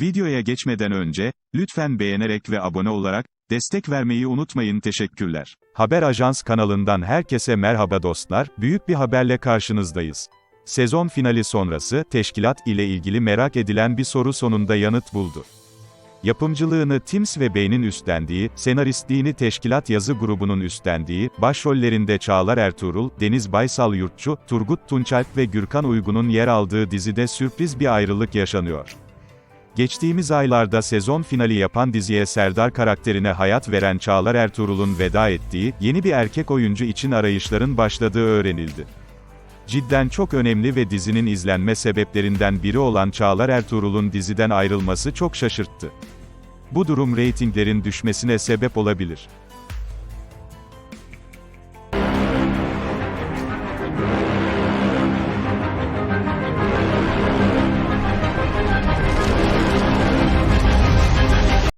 Videoya geçmeden önce, lütfen beğenerek ve abone olarak, destek vermeyi unutmayın teşekkürler. Haber Ajans kanalından herkese merhaba dostlar, büyük bir haberle karşınızdayız. Sezon finali sonrası, teşkilat ile ilgili merak edilen bir soru sonunda yanıt buldu. Yapımcılığını Tims ve Bey'nin üstlendiği, senaristliğini Teşkilat Yazı grubunun üstlendiği, başrollerinde Çağlar Ertuğrul, Deniz Baysal Yurtçu, Turgut Tunçalp ve Gürkan Uygun'un yer aldığı dizide sürpriz bir ayrılık yaşanıyor. Geçtiğimiz aylarda sezon finali yapan diziye Serdar karakterine hayat veren Çağlar Ertuğrul'un veda ettiği, yeni bir erkek oyuncu için arayışların başladığı öğrenildi. Cidden çok önemli ve dizinin izlenme sebeplerinden biri olan Çağlar Ertuğrul'un diziden ayrılması çok şaşırttı. Bu durum reytinglerin düşmesine sebep olabilir.